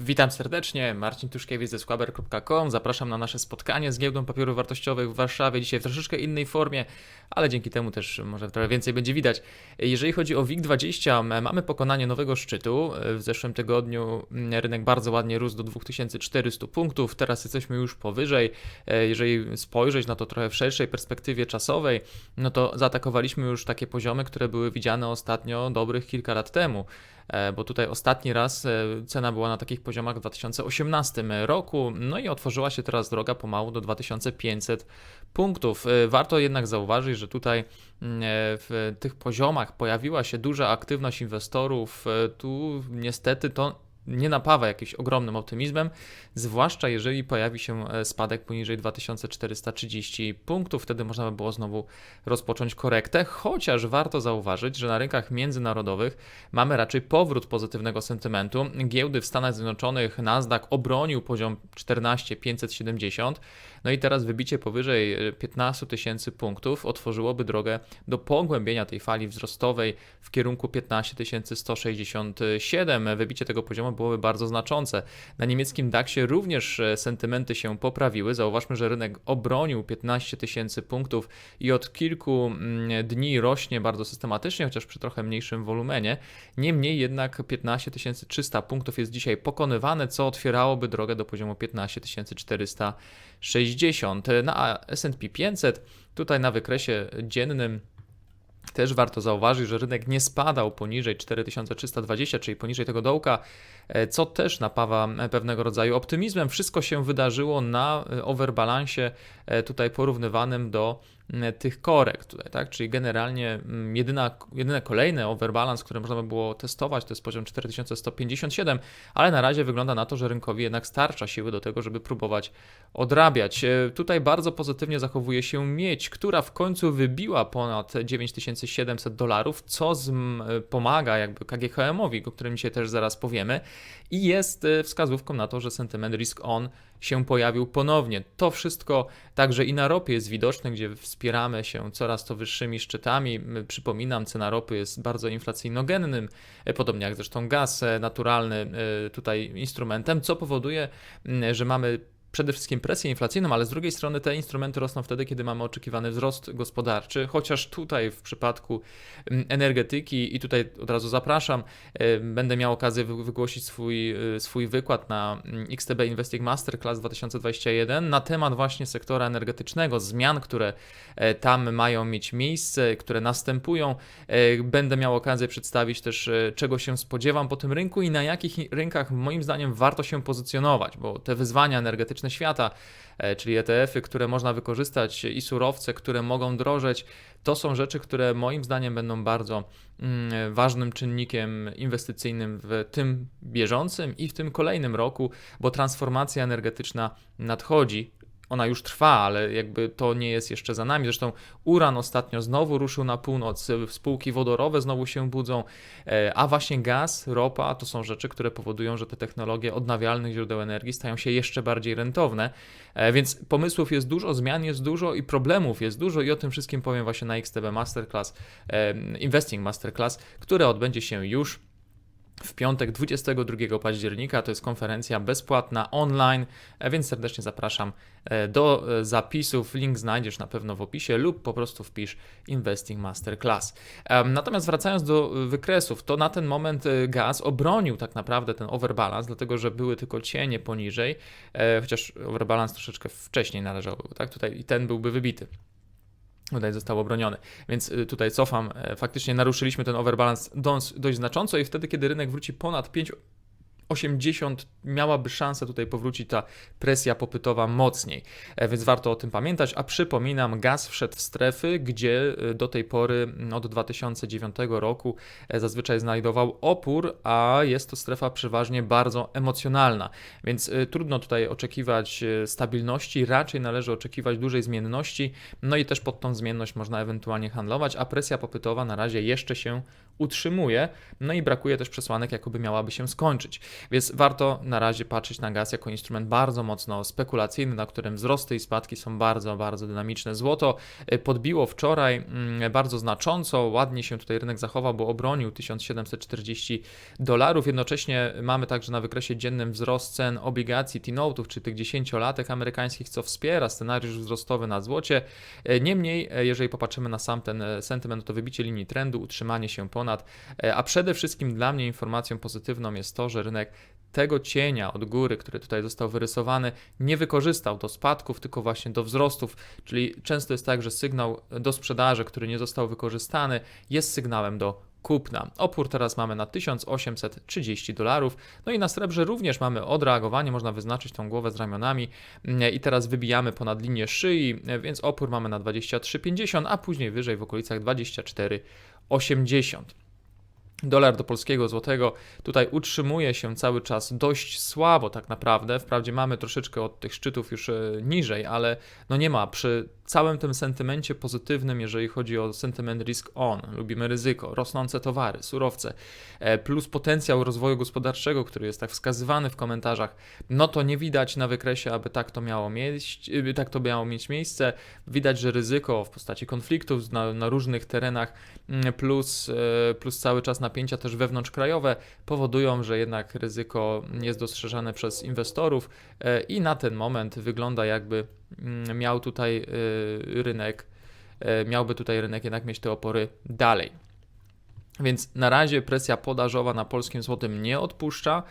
Witam serdecznie, Marcin Tuszkiewicz ze Squaber.com. Zapraszam na nasze spotkanie z giełdą papierów wartościowych w Warszawie. Dzisiaj w troszeczkę innej formie, ale dzięki temu też może trochę więcej będzie widać. Jeżeli chodzi o WIG20, mamy pokonanie nowego szczytu. W zeszłym tygodniu rynek bardzo ładnie rósł do 2400 punktów, teraz jesteśmy już powyżej. Jeżeli spojrzeć na to trochę w szerszej perspektywie czasowej, no to zaatakowaliśmy już takie poziomy, które były widziane ostatnio dobrych kilka lat temu. E, bo tutaj ostatni raz e, cena była na takich poziomach w 2018 roku, no i otworzyła się teraz droga pomału do 2500 punktów. E, warto jednak zauważyć, że tutaj mm, w tych poziomach pojawiła się duża aktywność inwestorów. Tu niestety to nie napawa jakimś ogromnym optymizmem, zwłaszcza jeżeli pojawi się e, spadek poniżej 2430 punktów, wtedy można by było znowu rozpocząć korektę, chociaż warto zauważyć, że na rynkach międzynarodowych mamy raczej powrót pozytywnego sentymentu. Giełdy w Stanach Zjednoczonych Nasdaq obronił poziom 14570, no i teraz wybicie powyżej 15 e, tysięcy punktów otworzyłoby drogę do pogłębienia tej fali wzrostowej w kierunku 15167. Wybicie tego poziomu byłoby bardzo znaczące. Na niemieckim DAXie również e, sentymenty się poprawiły. Zauważmy, że rynek obronił 15 tysięcy punktów i od kilku mm, dni rośnie bardzo systematycznie, chociaż przy trochę mniejszym wolumenie. Niemniej jednak 15 300 punktów jest dzisiaj pokonywane, co otwierałoby drogę do poziomu 15 460. Na S&P 500 tutaj na wykresie dziennym też warto zauważyć, że rynek nie spadał poniżej 4320, czyli poniżej tego dołka, e, co też napawa e, pewnego rodzaju optymizmem. Wszystko się wydarzyło na e, overbalansie, tutaj porównywanym do tych korekt tutaj, tak? Czyli generalnie jedyna, jedyne kolejne overbalance, które można by było testować, to jest poziom 4157, ale na razie wygląda na to, że rynkowi jednak starcza siły do tego, żeby próbować odrabiać. Tutaj bardzo pozytywnie zachowuje się miedź, która w końcu wybiła ponad 9700 dolarów, co pomaga jakby KGHM-owi, o którym dzisiaj też zaraz powiemy i jest wskazówką na to, że sentyment risk on się pojawił ponownie. To wszystko także i na ropie jest widoczne, gdzie wspieramy się coraz to wyższymi szczytami. Przypominam, cena ropy jest bardzo inflacyjnogennym, e, podobnie jak zresztą gaz e, naturalny e, tutaj instrumentem, co powoduje, że mamy przede wszystkim presję inflacyjną, ale z drugiej strony te instrumenty rosną wtedy, kiedy mamy oczekiwany wzrost gospodarczy, chociaż tutaj w przypadku mm, energetyki i tutaj od razu zapraszam, e, będę miał okazję wygłosić swój, e, swój wykład na mm, XTB Investing Masterclass 2021 na temat właśnie sektora energetycznego, zmian, które e, tam mają mieć miejsce, które następują. Będę miał okazję przedstawić też, czego się spodziewam po tym rynku i na jakich rynkach moim zdaniem warto się pozycjonować, bo te wyzwania energetyczne świata, e, czyli ETF-y, które można wykorzystać i surowce, które mogą drożeć. To są rzeczy, które moim zdaniem będą bardzo mm, ważnym czynnikiem inwestycyjnym w tym bieżącym i w tym kolejnym roku, bo transformacja energetyczna nadchodzi ona już trwa, ale jakby to nie jest jeszcze za nami. Zresztą uran ostatnio znowu ruszył na północ, spółki wodorowe znowu się budzą, e, a właśnie gaz, ropa to są rzeczy, które powodują, że te technologie odnawialnych źródeł energii stają się jeszcze bardziej rentowne. E, więc pomysłów jest dużo, zmian jest dużo i problemów jest dużo i o tym wszystkim powiem właśnie na XTB Masterclass, e, Investing Masterclass, które odbędzie się już w piątek 22 października. To jest konferencja bezpłatna online, e, więc serdecznie zapraszam e, do e, zapisów. Link znajdziesz na pewno w opisie lub po prostu wpisz Investing Masterclass. Natomiast wracając do wykresów, to na ten moment gaz obronił tak naprawdę ten overbalance, dlatego że były tylko cienie poniżej, chociaż overbalance troszeczkę wcześniej należał, tak? Tutaj i ten byłby wybity tutaj został obroniony. Więc y, tutaj cofam, e, faktycznie naruszyliśmy ten overbalance dość znacząco i wtedy, kiedy rynek wróci ponad 5 80 miałaby szansę tutaj powrócić ta presja popytowa mocniej, e, więc warto o tym pamiętać. A przypominam, gaz wszedł w strefy, gdzie e, do tej pory od 2009 roku e, zazwyczaj znajdował opór, a jest to strefa przeważnie bardzo emocjonalna, więc trudno tutaj oczekiwać stabilności, raczej należy oczekiwać dużej zmienności, no i też pod tą zmienność można ewentualnie handlować, a presja popytowa na razie jeszcze się utrzymuje, no i brakuje też przesłanek, jakoby miałaby się skończyć. Więc warto na razie patrzeć na gaz jako instrument bardzo mocno spekulacyjny, na którym wzrosty i spadki są bardzo, bardzo dynamiczne. Złoto y, podbiło wczoraj mm, bardzo znacząco, ładnie się tutaj rynek zachował, bo obronił 1740 dolarów. Jednocześnie mamy także na wykresie dziennym wzrost cen obligacji T-Note'ów, czy tych 10-latek amerykańskich, co wspiera scenariusz wzrostowy na złocie. Y, niemniej, y, jeżeli popatrzymy na sam ten sentyment, to wybicie linii trendu, utrzymanie się ponad, a przede wszystkim dla mnie informacją pozytywną jest to, że rynek tego cienia od góry, który tutaj został wyrysowany, nie wykorzystał do spadków, tylko właśnie do wzrostów. Czyli często jest tak, że sygnał do sprzedaży, który nie został wykorzystany, jest sygnałem do kupna. Opór teraz mamy na 1830 dolarów. No i na srebrze również mamy odreagowanie, można wyznaczyć tą głowę z ramionami i teraz wybijamy ponad linię szyi, więc opór mamy na 23,50, a później wyżej w okolicach 24,80. Dolar do polskiego złotego tutaj utrzymuje się cały czas dość słabo, tak naprawdę. Wprawdzie mamy troszeczkę od tych szczytów już e, niżej, ale no nie ma przy całym tym sentymencie pozytywnym, jeżeli chodzi o sentyment risk on, lubimy ryzyko, rosnące towary, surowce, e, plus potencjał rozwoju gospodarczego, który jest tak wskazywany w komentarzach, no to nie widać na wykresie, aby tak to miało mieć, e, tak to miało mieć miejsce. Widać, że ryzyko w postaci konfliktów na, na różnych terenach, mm, plus, plus cały czas na napięcia też wewnątrzkrajowe powodują, że jednak ryzyko jest dostrzeżane przez inwestorów e, i na ten moment wygląda jakby miał tutaj e, rynek, e, miałby tutaj rynek jednak mieć te opory dalej. Więc na razie presja podażowa na polskim złotym nie odpuszcza.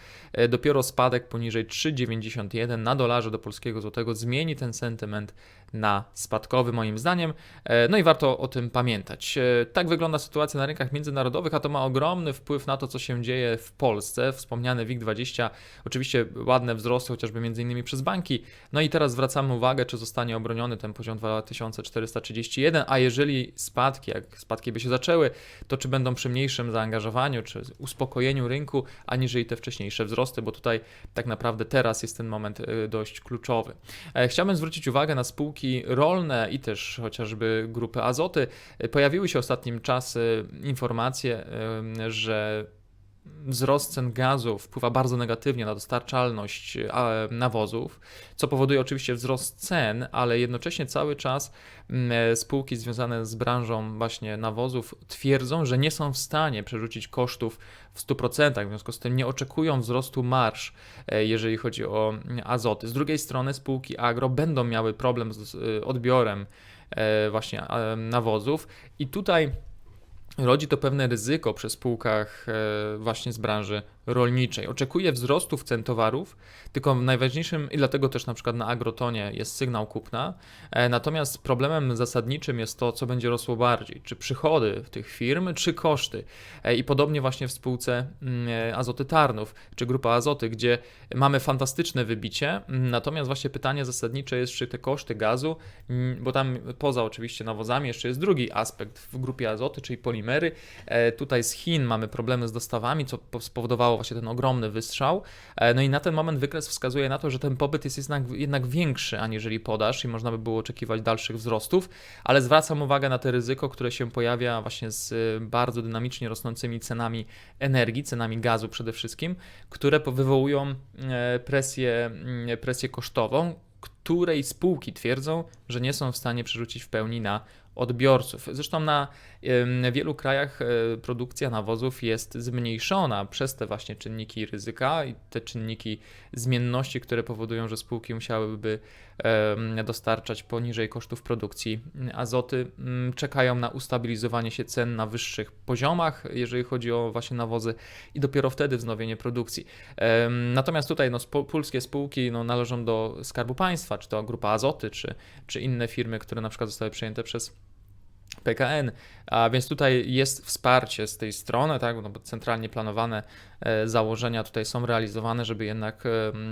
Dopiero spadek poniżej 3,91 na dolarze do polskiego złotego zmieni ten sentyment na spadkowy, moim zdaniem. E, no i warto o tym pamiętać. E, tak wygląda sytuacja na rynkach międzynarodowych, a to ma ogromny wpływ na to, co się dzieje w Polsce. Wspomniany WIG20, oczywiście ładne wzrosty, chociażby między innymi przez banki. No i teraz zwracamy uwagę, czy zostanie obroniony ten poziom 2431, a jeżeli spadki, jak spadki by się zaczęły, to czy będą przy mniejszym zaangażowaniu, czy uspokojeniu rynku, aniżeli te wcześniejsze wzrosty, bo tutaj tak naprawdę teraz jest ten moment e, dość kluczowy. Chciałbym zwrócić uwagę na spółki, rolne i też chociażby grupy azoty, pojawiły się ostatnim czasy informacje, że wzrost cen gazu wpływa bardzo negatywnie na dostarczalność nawozów, co powoduje oczywiście wzrost cen, ale jednocześnie cały czas mm, spółki związane z branżą właśnie nawozów twierdzą, że nie są w stanie przerzucić kosztów w 100%, w związku z tym nie oczekują wzrostu marsz, e, jeżeli chodzi o azoty. Z drugiej strony spółki agro będą miały problem z e, odbiorem e, właśnie nawozów i tutaj rodzi to pewne ryzyko przy spółkach właśnie z branży rolniczej. Oczekuje wzrostu cen towarów, tylko najważniejszym, i dlatego też na przykład na agrotonie jest sygnał kupna, e, natomiast problemem zasadniczym jest to, co będzie rosło bardziej, czy przychody tych firm, czy koszty. E, I podobnie właśnie w spółce mm, e, Azoty Tarnów, czy Grupa Azoty, gdzie mamy fantastyczne wybicie, mm, natomiast właśnie pytanie zasadnicze jest, czy te koszty gazu, mm, bo tam poza oczywiście nawozami jeszcze jest drugi aspekt w Grupie Azoty, czyli polimery. Tutaj z Chin mamy problemy z dostawami, co spowodowało właśnie ten ogromny wystrzał. E, no i na ten moment wykres wskazuje na to, że ten popyt jest jednak, jednak większy aniżeli podaż i można by było oczekiwać dalszych wzrostów, ale zwracam uwagę na te ryzyko, które się pojawia właśnie z e, bardzo dynamicznie rosnącymi cenami energii, cenami gazu przede wszystkim, które wywołują e, presję, mm, presję kosztową, której spółki twierdzą, że nie są w stanie przerzucić w pełni na odbiorców. Zresztą na wielu krajach e, produkcja nawozów jest zmniejszona przez te właśnie czynniki ryzyka i te czynniki zmienności, które powodują, że spółki musiałyby dostarczać poniżej kosztów produkcji azoty. Mm, czekają na ustabilizowanie się cen na wyższych poziomach, jeżeli chodzi o właśnie nawozy i dopiero wtedy wznowienie produkcji. Natomiast tutaj no, polskie spółki no, należą do Skarbu Państwa, czy to Grupa Azoty, czy, czy inne firmy, które na przykład zostały przejęte przez PKN, a więc tutaj jest wsparcie z tej strony, tak, no bo centralnie planowane e, założenia tutaj są realizowane, żeby jednak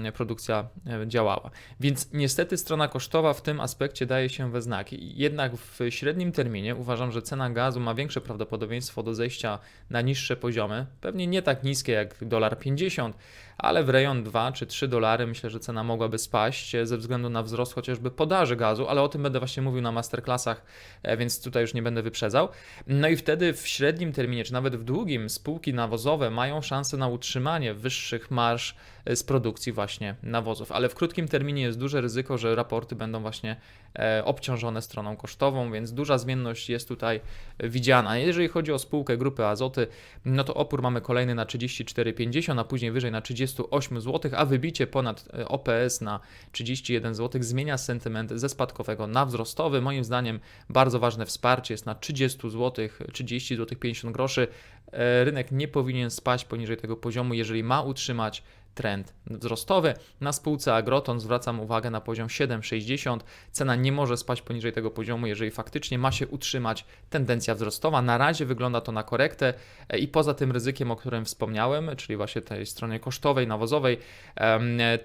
e, produkcja e, działała. Więc niestety strona kosztowa w tym aspekcie daje się we znaki. Jednak w średnim terminie uważam, że cena gazu ma większe prawdopodobieństwo do zejścia na niższe poziomy, pewnie nie tak niskie jak dolar 50, ale w rejon 2 czy 3 dolary myślę, że cena mogłaby spaść e, ze względu na wzrost chociażby podaży gazu, ale o tym będę właśnie mówił na masterclassach, e, więc tutaj już nie będę wyprzedzał. No i wtedy w średnim terminie, czy nawet w długim, spółki nawozowe mają szansę na utrzymanie wyższych marsz z produkcji właśnie nawozów, ale w krótkim terminie jest duże ryzyko, że raporty będą właśnie e, obciążone stroną kosztową, więc duża zmienność jest tutaj widziana. Jeżeli chodzi o spółkę grupy Azoty, no to opór mamy kolejny na 34,50, a później wyżej na 38 zł, a wybicie ponad e, OPS na 31 zł zmienia sentyment ze spadkowego na wzrostowy. Moim zdaniem bardzo ważne wsparcie jest na 30 zł, 30 zł 50 groszy. E, rynek nie powinien spaść poniżej tego poziomu, jeżeli ma utrzymać trend wzrostowy. Na spółce Agroton zwracam uwagę na poziom 7,60. Cena nie może spaść poniżej tego poziomu, jeżeli faktycznie ma się utrzymać tendencja wzrostowa. Na razie wygląda to na korektę e, i poza tym ryzykiem, o którym wspomniałem, czyli właśnie tej stronie kosztowej, nawozowej,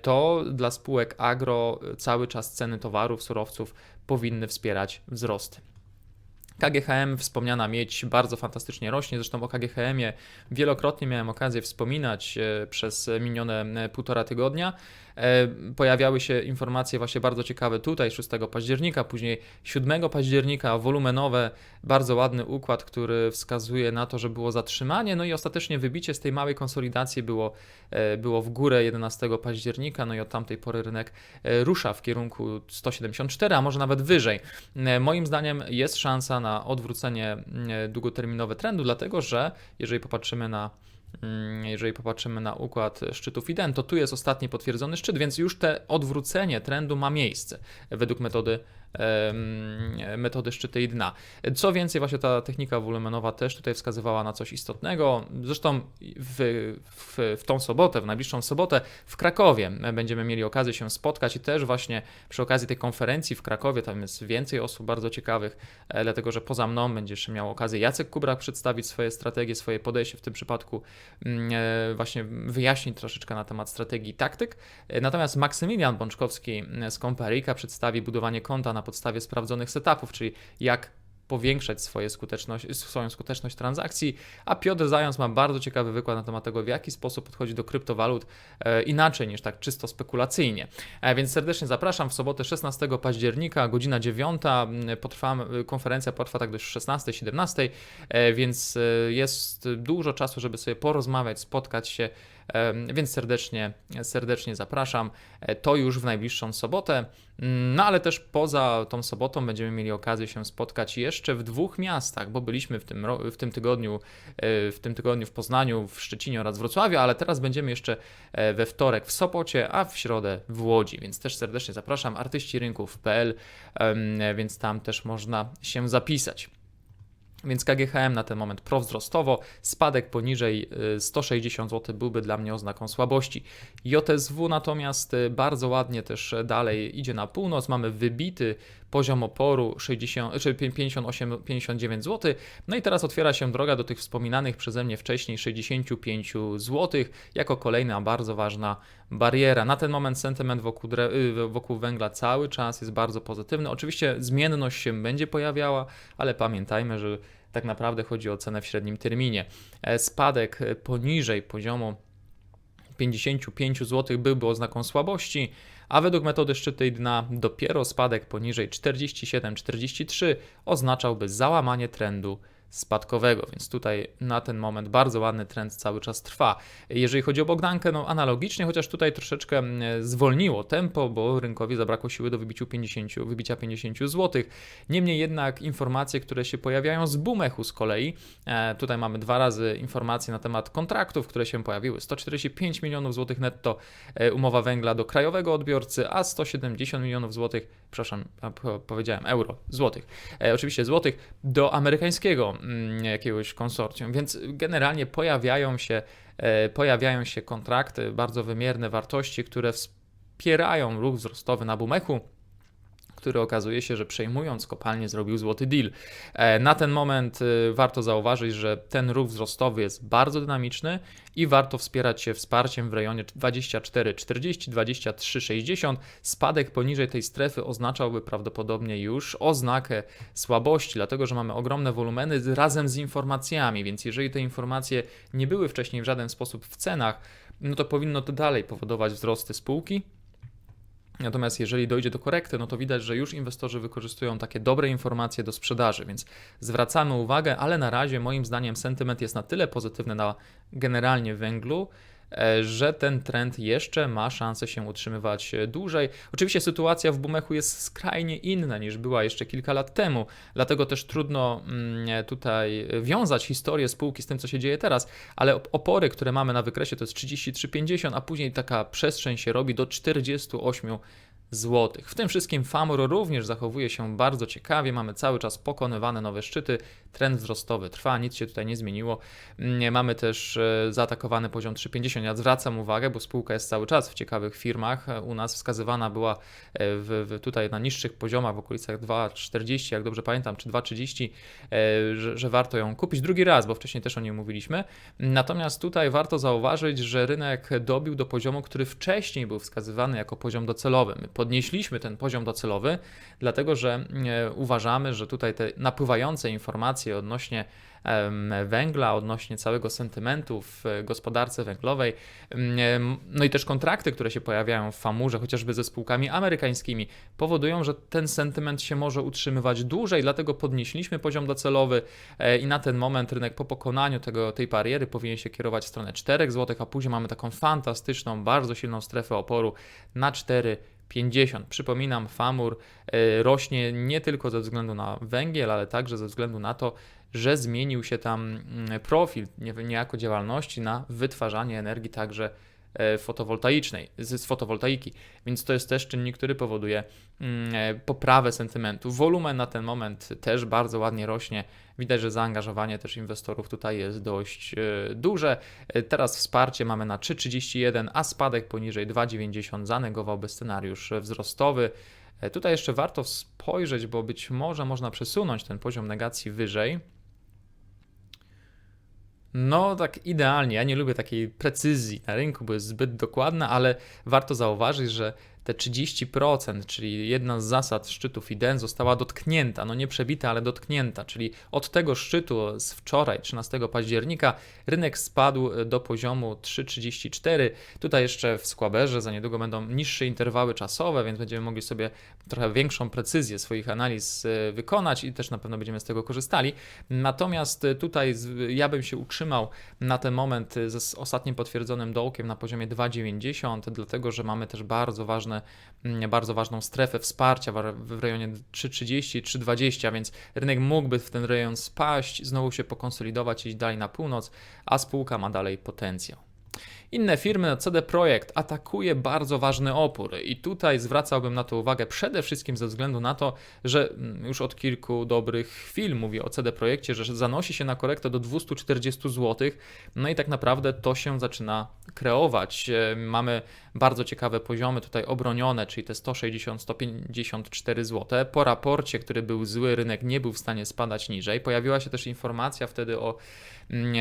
to dla spółek agro cały czas ceny towarów, surowców powinny wspierać wzrost. KGHM, wspomniana mieć, bardzo fantastycznie rośnie. Zresztą o KGHM-ie wielokrotnie miałem okazję wspominać e, przez minione półtora tygodnia. E, pojawiały się informacje właśnie bardzo ciekawe tutaj 6 października, później 7 października, wolumenowe, bardzo ładny układ, który wskazuje na to, że było zatrzymanie, no i ostatecznie wybicie z tej małej konsolidacji było, e, było w górę 11 października, no i od tamtej pory rynek e, rusza w kierunku 174, a może nawet wyżej. Moim zdaniem jest szansa na odwrócenie długoterminowe trendu, dlatego że jeżeli popatrzymy na jeżeli popatrzymy na układ szczytów IDEN, to tu jest ostatni potwierdzony szczyt, więc już te odwrócenie trendu ma miejsce. Według metody metody szczyty i dna. Co więcej, właśnie ta technika wolumenowa też tutaj wskazywała na coś istotnego. Zresztą w, w, w tą sobotę, w najbliższą sobotę w Krakowie będziemy mieli okazję się spotkać i też właśnie przy okazji tej konferencji w Krakowie, tam jest więcej osób bardzo ciekawych, e, dlatego że poza mną będziesz miał okazję Jacek Kubrak przedstawić swoje strategie, swoje podejście w tym przypadku mm, e, właśnie wyjaśnić troszeczkę na temat strategii i taktyk. E, natomiast Maksymilian Bączkowski z Comparika przedstawi budowanie konta na na podstawie sprawdzonych setupów, czyli jak powiększać swoje skuteczność, swoją skuteczność transakcji, a Piotr Zając ma bardzo ciekawy wykład na temat tego, w jaki sposób podchodzi do kryptowalut e, inaczej niż tak czysto spekulacyjnie. E, więc serdecznie zapraszam w sobotę 16 października, godzina 9, potrwa, konferencja potrwa tak do 16-17, e, więc e, jest dużo czasu, żeby sobie porozmawiać, spotkać się więc serdecznie, serdecznie zapraszam. E, to już w najbliższą sobotę. Mm, no ale też poza tą sobotą będziemy mieli okazję się spotkać jeszcze w dwóch miastach, bo byliśmy w tym, w tym tygodniu e, w tym tygodniu w Poznaniu, w Szczecinie oraz Wrocławiu, ale teraz będziemy jeszcze e, we wtorek w Sopocie, a w środę w Łodzi, więc też serdecznie zapraszam artyścirynków.pl, więc tam też można się zapisać. Więc KGHM na ten moment prowzrostowo, spadek poniżej 160 y, zł byłby dla mnie oznaką słabości. JSW natomiast y, bardzo ładnie też dalej idzie na północ, mamy wybity poziom oporu 58-59 zł. No i teraz otwiera się droga do tych wspominanych przeze mnie wcześniej 65 zł, jako kolejna bardzo ważna bariera. Na ten moment sentyment wokół, y, wokół węgla cały czas jest bardzo pozytywny. Oczywiście zmienność się będzie pojawiała, ale pamiętajmy, że tak naprawdę chodzi o cenę w średnim terminie. E, spadek poniżej poziomu 55 zł byłby oznaką słabości, a według metody szczyty i dna dopiero spadek poniżej 47-43 oznaczałby załamanie trendu spadkowego, więc tutaj na ten moment bardzo ładny trend cały czas trwa. Jeżeli chodzi o Bogdankę, no analogicznie, chociaż tutaj troszeczkę mm, zwolniło tempo, bo rynkowi zabrakło siły do wybiciu 50, wybicia 50 zł. Niemniej jednak informacje, które się pojawiają z Bumechu z kolei, e, tutaj mamy dwa razy informacje na temat kontraktów, które się pojawiły. 145 milionów złotych netto e, umowa węgla do krajowego odbiorcy, a 170 milionów złotych, przepraszam, powiedziałem euro, złotych, e, oczywiście złotych do amerykańskiego Mm, jakiegoś konsorcjum. Więc generalnie pojawiają się, e, pojawiają się kontrakty, bardzo wymierne wartości, które wspierają ruch wzrostowy na Bumechu który okazuje się, że przejmując kopalnię zrobił złoty deal. E, na ten moment e, warto zauważyć, że ten ruch wzrostowy jest bardzo dynamiczny i warto wspierać się wsparciem w rejonie 24,40, 23,60. Spadek poniżej tej strefy oznaczałby prawdopodobnie już oznakę słabości, dlatego że mamy ogromne wolumeny razem z informacjami, więc jeżeli te informacje nie były wcześniej w żaden sposób w cenach, no to powinno to dalej powodować wzrosty spółki. Natomiast jeżeli dojdzie do korekty, no to widać, że już inwestorzy wykorzystują takie dobre informacje do sprzedaży, więc zwracamy uwagę, ale na razie moim zdaniem sentyment jest na tyle pozytywny na generalnie węglu, że ten trend jeszcze ma szansę się utrzymywać e, dłużej. Oczywiście sytuacja w Bumechu jest skrajnie inna niż była jeszcze kilka lat temu, dlatego też trudno mm, e, tutaj wiązać historię spółki z tym, co się dzieje teraz, ale opory, które mamy na wykresie to jest 33,50, a później taka przestrzeń się robi do 48 zł. W tym wszystkim Famur również zachowuje się bardzo ciekawie. Mamy cały czas pokonywane nowe szczyty. Trend wzrostowy trwa, nic się tutaj nie zmieniło. Mamy też e, zaatakowany poziom 3,50. Ja zwracam uwagę, bo spółka jest cały czas w ciekawych firmach. U nas wskazywana była e, w, w tutaj na niższych poziomach, w okolicach 2,40, jak dobrze pamiętam, czy 2,30, e, że, że warto ją kupić drugi raz, bo wcześniej też o niej mówiliśmy. Natomiast tutaj warto zauważyć, że rynek dobił do poziomu, który wcześniej był wskazywany jako poziom docelowy. My podnieśliśmy ten poziom docelowy, dlatego że e, uważamy, że tutaj te napływające informacje odnośnie węgla, odnośnie całego sentymentu w gospodarce węglowej, no i też kontrakty, które się pojawiają w famurze, chociażby ze spółkami amerykańskimi, powodują, że ten sentyment się może utrzymywać dłużej, dlatego podnieśliśmy poziom docelowy e, i na ten moment rynek po pokonaniu tego, tej bariery powinien się kierować w stronę 4 zł, a później mamy taką fantastyczną, bardzo silną strefę oporu na 4 50. Przypominam, Famur e, rośnie nie tylko ze względu na węgiel, ale także ze względu na to, że zmienił się tam mm, profil niejako działalności na wytwarzanie energii także fotowoltaicznej, z fotowoltaiki, więc to jest też czynnik, który powoduje mm, e, poprawę sentymentu. Wolumen na ten moment też bardzo ładnie rośnie. Widać, że zaangażowanie też inwestorów tutaj jest dość e, duże. Teraz wsparcie mamy na 3,31, a spadek poniżej 2,90 zanegowałby scenariusz wzrostowy. Tutaj jeszcze warto spojrzeć, bo być może można przesunąć ten poziom negacji wyżej. No, tak idealnie. Ja nie lubię takiej precyzji na rynku, bo jest zbyt dokładna, ale warto zauważyć, że te 30%, czyli jedna z zasad szczytów IDEN została dotknięta, no nie przebita, ale dotknięta, czyli od tego szczytu z wczoraj, 13 października, rynek spadł do poziomu 3,34. Tutaj jeszcze w Squaberze za niedługo będą niższe interwały czasowe, więc będziemy mogli sobie trochę większą precyzję swoich analiz e, wykonać i też na pewno będziemy z tego korzystali. Natomiast tutaj ja bym się utrzymał na ten moment ze ostatnim potwierdzonym dołkiem na poziomie 2,90, dlatego że mamy też bardzo ważne Mm, bardzo ważną strefę wsparcia w rejonie 3,30, 3,20, więc rynek mógłby w ten rejon spaść, znowu się pokonsolidować, iść dalej na północ, a spółka ma dalej potencjał. Inne firmy, CD Projekt atakuje bardzo ważny opór i tutaj zwracałbym na to uwagę przede wszystkim ze względu na to, że mm, już od kilku dobrych chwil mówię o CD Projekcie, że zanosi się na korektę do 240 zł, no i tak naprawdę to się zaczyna kreować. E, mamy bardzo ciekawe poziomy tutaj obronione, czyli te 160-154 zł. Po raporcie, który był zły, rynek nie był w stanie spadać niżej. Pojawiła się też informacja wtedy o mm,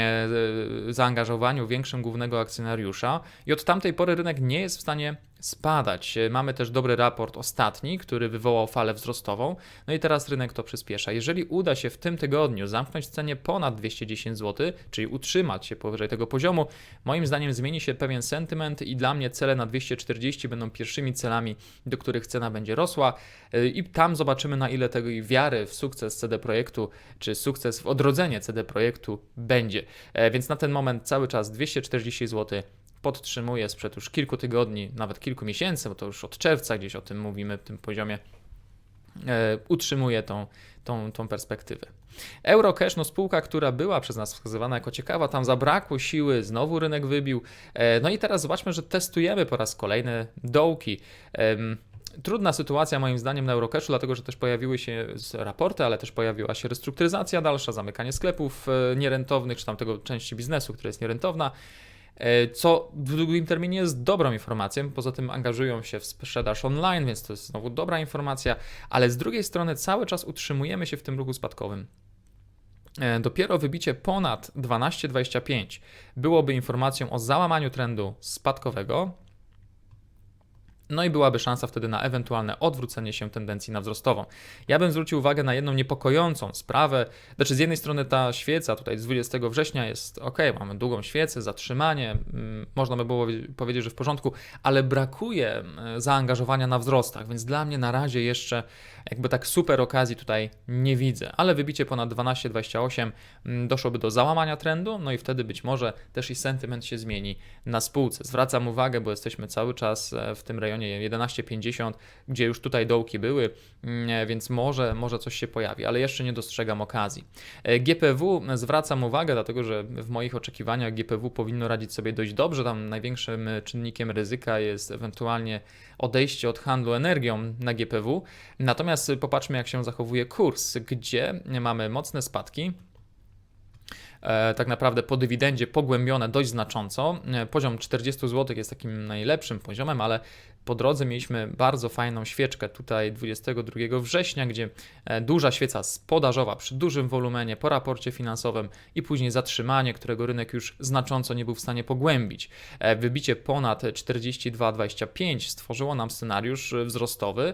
e, zaangażowaniu większym głównego akcjonariusza i od tamtej pory rynek nie jest w stanie spadać. Mamy też dobry raport ostatni, który wywołał falę wzrostową, no i teraz rynek to przyspiesza. Jeżeli uda się w tym tygodniu zamknąć cenie ponad 210 zł, czyli utrzymać się powyżej tego poziomu, moim zdaniem zmieni się pewien sentyment i dla mnie cele na 240 będą pierwszymi celami, do których cena będzie rosła i tam zobaczymy na ile tej wiary w sukces CD Projektu, czy sukces w odrodzenie CD Projektu będzie. E, więc na ten moment cały czas 240 zł podtrzymuje sprzed już kilku tygodni, nawet kilku miesięcy, bo to już od czerwca gdzieś o tym mówimy, w tym poziomie, e, utrzymuje tą, tą, tą perspektywę. Eurocash, no spółka, która była przez nas wskazywana jako ciekawa, tam zabrakło siły, znowu rynek wybił. E, no i teraz zobaczmy, że testujemy po raz kolejny dołki. Trudna sytuacja moim zdaniem na Eurocashu, dlatego że też pojawiły się raporty, ale też pojawiła się restrukturyzacja dalsza, zamykanie sklepów e, nierentownych, czy tam tego części biznesu, która jest nierentowna. E, co w długim terminie jest dobrą informacją. Poza tym angażują się w sprzedaż online, więc to jest znowu dobra informacja, ale z drugiej strony cały czas utrzymujemy się w tym ruchu spadkowym. E, dopiero wybicie ponad 12,25 byłoby informacją o załamaniu trendu spadkowego, No i byłaby szansa wtedy na ewentualne odwrócenie się tendencji na wzrostową. Ja bym zwrócił uwagę na jedną niepokojącą sprawę. Znaczy, z jednej strony ta świeca tutaj z 20 września jest ok, mamy długą świecę, zatrzymanie, mm, można by było powiedzieć, że w porządku, ale brakuje mm, zaangażowania na wzrostach, więc dla mnie na razie jeszcze jakby tak super okazji tutaj nie widzę. Ale wybicie ponad 12-28 mm, doszłoby do załamania trendu, no i wtedy być może też i sentyment się zmieni na spółce. Zwracam uwagę, bo jesteśmy cały czas e, w tym rejonie rejonie 11,50, gdzie już tutaj dołki były, mm, więc może, może coś się pojawi, ale jeszcze nie dostrzegam okazji. E, GPW zwracam uwagę, dlatego że w moich oczekiwaniach GPW powinno radzić sobie dość dobrze. Tam największym czynnikiem ryzyka jest ewentualnie odejście od handlu energią na GPW. Natomiast popatrzmy, jak się zachowuje kurs, gdzie mamy mocne spadki. E, tak naprawdę po dywidendzie pogłębione dość znacząco. E, poziom 40 zł jest takim najlepszym poziomem, ale po drodze mieliśmy bardzo fajną świeczkę tutaj 22 września, gdzie e, duża świeca podażowa przy dużym wolumenie po raporcie finansowym i później zatrzymanie, którego rynek już znacząco nie był w stanie pogłębić. Wybicie ponad 42,25 stworzyło nam scenariusz wzrostowy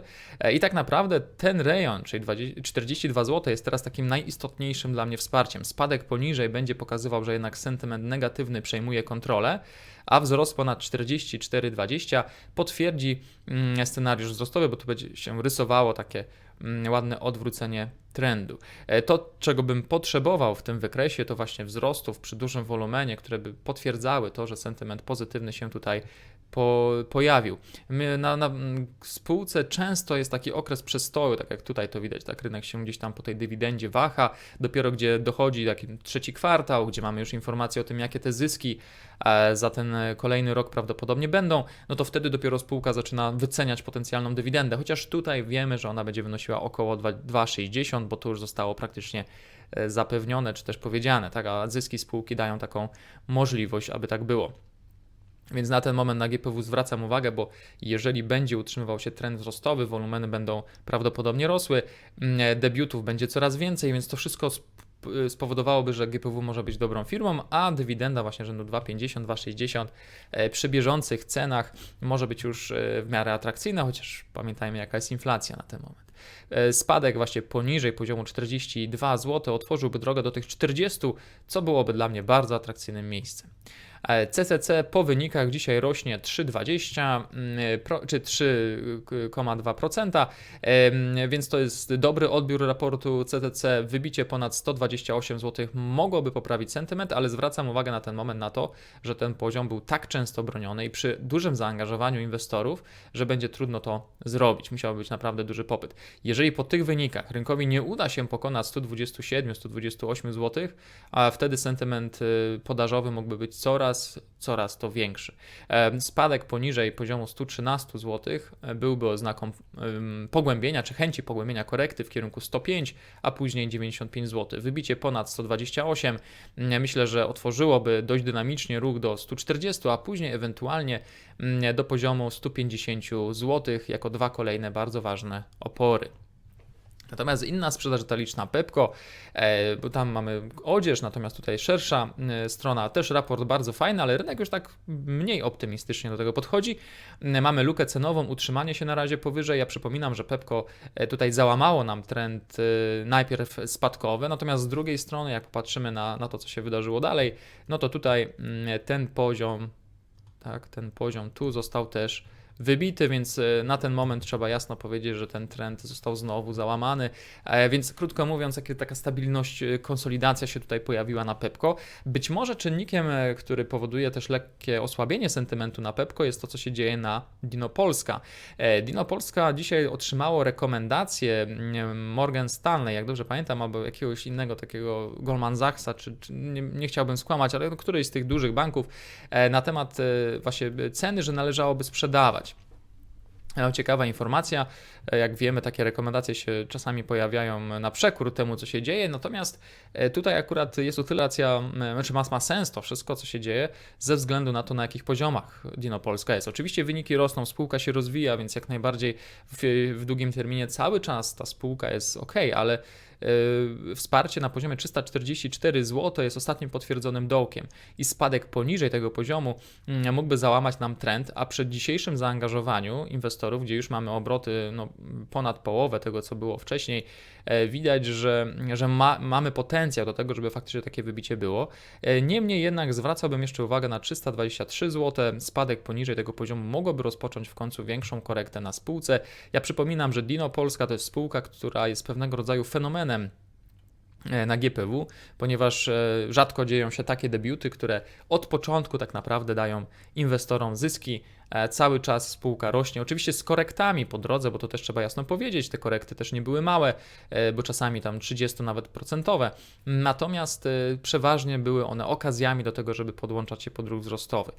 i tak naprawdę ten rejon, czyli 42 zł jest teraz takim najistotniejszym dla mnie wsparciem. Spadek poniżej będzie pokazywał, że jednak sentyment negatywny przejmuje kontrolę, a wzrost ponad 44,20 potwierdzi mm, scenariusz wzrostowy, bo tu będzie się rysowało takie mm, ładne odwrócenie trendu. E, to, czego bym potrzebował w tym wykresie, to właśnie wzrostów przy dużym wolumenie, które by potwierdzały to, że sentyment pozytywny się tutaj po, pojawił. Na, na spółce często jest taki okres przestoju, tak jak tutaj to widać, tak rynek się gdzieś tam po tej dywidendzie waha, dopiero gdzie dochodzi taki trzeci kwartał, gdzie mamy już informacje o tym, jakie te zyski e, za ten kolejny rok prawdopodobnie będą, no to wtedy dopiero spółka zaczyna wyceniać potencjalną dywidendę, chociaż tutaj wiemy, że ona będzie wynosiła około 2,60, bo to już zostało praktycznie e, zapewnione, czy też powiedziane, tak, a zyski spółki dają taką możliwość, aby tak było. Więc na ten moment na GPW zwracam uwagę, bo jeżeli będzie utrzymywał się trend wzrostowy, wolumeny będą prawdopodobnie rosły, mm, debiutów będzie coraz więcej, więc to wszystko spowodowałoby, że GPW może być dobrą firmą, a dywidenda właśnie rzędu 2,50, 2,60 e, przy bieżących cenach może być już e, w miarę atrakcyjna, chociaż pamiętajmy jaka jest inflacja na ten moment. E, spadek właśnie poniżej poziomu 42 zł otworzyłby drogę do tych 40, co byłoby dla mnie bardzo atrakcyjnym miejscem. CCC po wynikach dzisiaj rośnie 3,20 mm, czy 3,2%, więc to jest dobry odbiór raportu CCC. Wybicie ponad 128 zł mogłoby poprawić sentyment, ale zwracam uwagę na ten moment na to, że ten poziom był tak często broniony i przy dużym zaangażowaniu inwestorów, że będzie trudno to zrobić. Musiałby być naprawdę duży popyt. Jeżeli po tych wynikach rynkowi nie uda się pokonać 127-128 zł, a wtedy sentyment y, podażowy mógłby być coraz coraz, to większy. Spadek poniżej poziomu 113 zł e, byłby oznaką pogłębienia czy chęci pogłębienia korekty w kierunku 105, a później 95 zł. Wybicie ponad 128 myślę, że otworzyłoby dość dynamicznie ruch do 140, a później ewentualnie do poziomu 150 zł jako dwa kolejne bardzo ważne opory. Natomiast inna sprzedaż detaliczna Pepko, e, bo tam mamy odzież, natomiast tutaj szersza e, strona, też raport bardzo fajny, ale rynek już tak mniej optymistycznie do tego podchodzi. E, mamy lukę cenową, utrzymanie się na razie powyżej. Ja przypominam, że Pepko tutaj załamało nam trend najpierw spadkowy, natomiast z drugiej strony, jak popatrzymy na, na to, co się wydarzyło dalej, no to tutaj mm, ten poziom, tak, ten poziom tu został też wybity, więc e, na ten moment trzeba jasno powiedzieć, że ten trend został znowu załamany. E, więc krótko mówiąc, taka stabilność, e, konsolidacja się tutaj pojawiła na Pepko. Być może czynnikiem, który powoduje też lekkie osłabienie sentymentu na Pepko jest to, co się dzieje na Dino Polska. Dino Polska dzisiaj otrzymało rekomendację Morgan Stanley, jak dobrze pamiętam, albo jakiegoś innego takiego Goldman Sachsa, czy, czy nie, nie, chciałbym skłamać, ale któryś z tych dużych banków na temat właśnie ceny, że należałoby sprzedawać. Ciekawa informacja. E, jak wiemy, takie rekomendacje się czasami pojawiają na przekór temu, co się dzieje. Natomiast e, tutaj akurat jest utylacja, znaczy ma, ma sens to wszystko, co się dzieje, ze względu na to, na jakich poziomach Dino Polska jest. Oczywiście wyniki rosną, spółka się rozwija, więc jak najbardziej w, w długim terminie cały czas ta spółka jest ok, ale wsparcie na poziomie 344 zł jest ostatnim potwierdzonym dołkiem i spadek poniżej tego poziomu mm, mógłby załamać nam trend, a przy dzisiejszym zaangażowaniu inwestorów, gdzie już mamy obroty no, ponad połowę tego, co było wcześniej, e, widać, że, że ma, mamy potencjał do tego, żeby faktycznie takie wybicie było. E, Niemniej jednak zwracałbym jeszcze uwagę na 323 zł. Spadek poniżej tego poziomu mogłoby rozpocząć w końcu większą korektę na spółce. Ja przypominam, że Dino Polska to jest spółka, która jest pewnego rodzaju fenomenem e, na GPW, ponieważ e, rzadko dzieją się takie debiuty, które od początku tak naprawdę dają inwestorom zyski. E, Cały czas spółka rośnie, oczywiście z korektami po drodze, bo to też trzeba jasno powiedzieć, te korekty też nie były małe, e, bo czasami tam 30 nawet procentowe. Natomiast e, przeważnie były one okazjami do tego, żeby podłączać się pod ruch wzrostowy.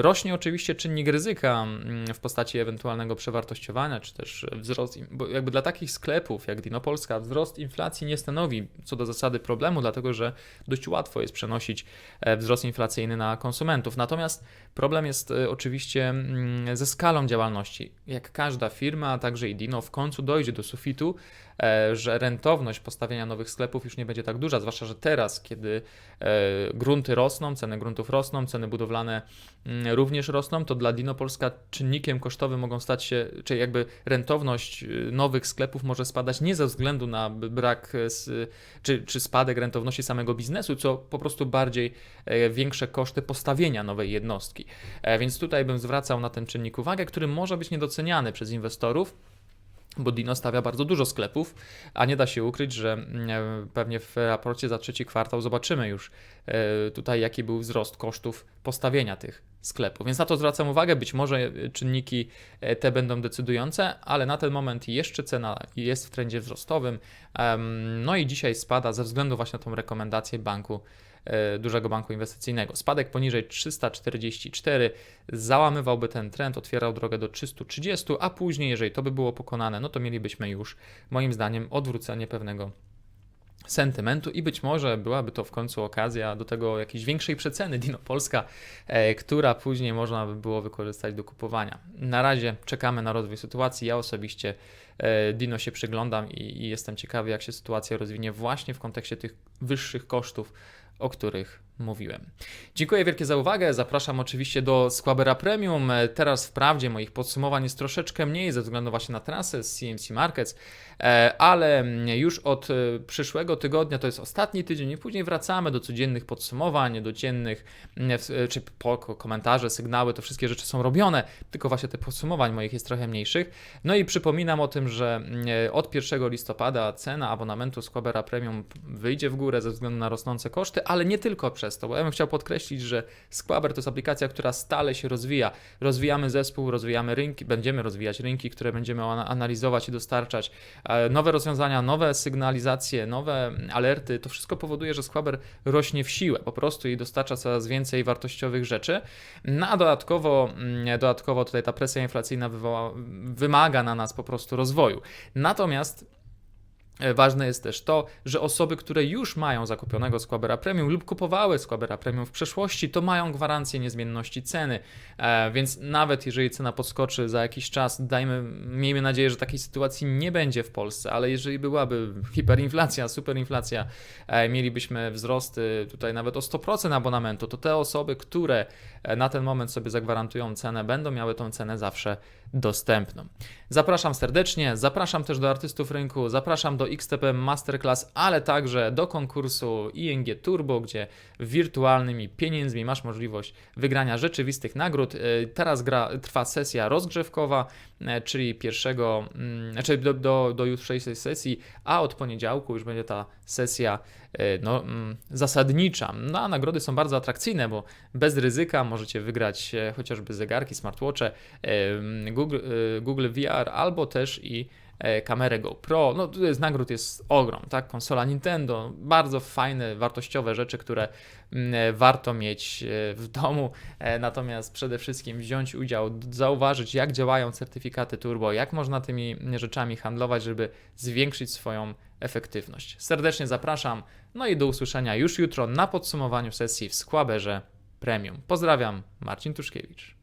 Rośnie oczywiście czynnik ryzyka mm, w postaci ewentualnego przewartościowania, czy też wzrost, bo jakby dla takich sklepów jak Dinopolska wzrost inflacji nie stanowi co do zasady problemu, dlatego że dość łatwo jest przenosić wzrost inflacyjny na konsumentów. Natomiast problem jest oczywiście mm, ze skalą działalności. Jak każda firma, a także i Dino w końcu dojdzie do sufitu, że rentowność postawienia nowych sklepów już nie będzie tak duża, zwłaszcza, że teraz, kiedy e, grunty rosną, ceny gruntów rosną, ceny budowlane mm, również rosną, to dla Dino Polska czynnikiem kosztowym mogą stać się, czy jakby rentowność y, nowych sklepów może spadać nie ze względu na brak, e, czy, czy spadek rentowności samego biznesu, co po prostu bardziej e, większe koszty postawienia nowej jednostki. E, Więc tutaj bym zwracał na ten czynnik uwagę, który może być niedoceniany przez inwestorów. Bo Dino stawia bardzo dużo sklepów, a nie da się ukryć, że mm, e, pewnie w raporcie za trzeci kwartał zobaczymy już e, tutaj, jaki był wzrost kosztów postawienia tych sklepów. Więc na to zwracam uwagę. Być może e, czynniki te będą decydujące, ale na ten moment jeszcze cena jest w trendzie wzrostowym. No i dzisiaj spada ze względu właśnie na tą rekomendację banku dużego banku inwestycyjnego. Spadek poniżej 344 załamywałby ten trend, otwierał drogę do 330, a później, jeżeli to by było pokonane, no to mielibyśmy już, moim zdaniem, odwrócenie pewnego sentymentu i być może byłaby to w końcu okazja do tego jakiejś większej przeceny Dino Polska, e, która później można by było wykorzystać do kupowania. Na razie czekamy na rozwój sytuacji. Ja osobiście e, Dino się przyglądam i, i jestem ciekawy, jak się sytuacja rozwinie właśnie w kontekście tych wyższych kosztów, o których mówiłem. Dziękuję wielkie za uwagę. Zapraszam oczywiście do Squabera Premium. Teraz wprawdzie moich podsumowań jest troszeczkę mniej ze względu właśnie na trasę z CMC Markets, e, ale już od e, przyszłego tygodnia to jest ostatni tydzień i później wracamy do codziennych podsumowań, do dziennych mm, czy komentarze, sygnały, to wszystkie rzeczy są robione, tylko właśnie te podsumowań moich jest trochę mniejszych. No i przypominam o tym, że mm, od 1 listopada cena abonamentu Squabera Premium wyjdzie w górę ze względu na rosnące koszty, ale nie tylko przez to, bo ja bym chciał podkreślić, że Squaber to jest aplikacja, która stale się rozwija. Rozwijamy zespół, rozwijamy rynki, będziemy rozwijać rynki, które będziemy ana- analizować i dostarczać. E, Nowe rozwiązania, nowe sygnalizacje, nowe alerty, to wszystko powoduje, że Squaber rośnie w siłę po prostu i dostarcza coraz więcej wartościowych rzeczy. No a dodatkowo, mm, dodatkowo tutaj ta presja inflacyjna wywoła, wymaga na nas po prostu rozwoju. Natomiast Ważne jest też to, że osoby, które już mają zakupionego Squabera Premium lub kupowały Squabera Premium w przeszłości, to mają gwarancję niezmienności ceny, e, więc nawet jeżeli cena podskoczy za jakiś czas, dajmy, miejmy nadzieję, że takiej sytuacji nie będzie w Polsce, ale jeżeli byłaby hiperinflacja, superinflacja, e, mielibyśmy wzrosty tutaj nawet o 100% abonamentu, to te osoby, które e, na ten moment sobie zagwarantują cenę, będą miały tą cenę zawsze dostępną. Zapraszam serdecznie, zapraszam też do artystów rynku, zapraszam do XTP Masterclass, ale także do konkursu ING Turbo, gdzie wirtualnymi pieniędzmi masz możliwość wygrania rzeczywistych nagród. E, Teraz gra, trwa sesja rozgrzewkowa, e, czyli pierwszego, mm, znaczy do, do, do jutrzejszej sesji, a od poniedziałku już będzie ta sesja e, no, mm, zasadnicza. No a nagrody są bardzo atrakcyjne, bo bez ryzyka możecie wygrać chociażby zegarki, smartwatche, Google, Google VR albo też i kamerę GoPro. No tu jest nagród jest ogrom, tak? Konsola Nintendo, bardzo fajne, wartościowe rzeczy, które mm, e, warto mieć e, w domu. E, Natomiast przede wszystkim wziąć udział, zauważyć jak działają certyfikaty turbo, jak można tymi rzeczami handlować, żeby zwiększyć swoją efektywność. Serdecznie zapraszam. No i do usłyszenia już jutro na podsumowaniu sesji w Squaberze Premium. Pozdrawiam, Marcin Tuszkiewicz.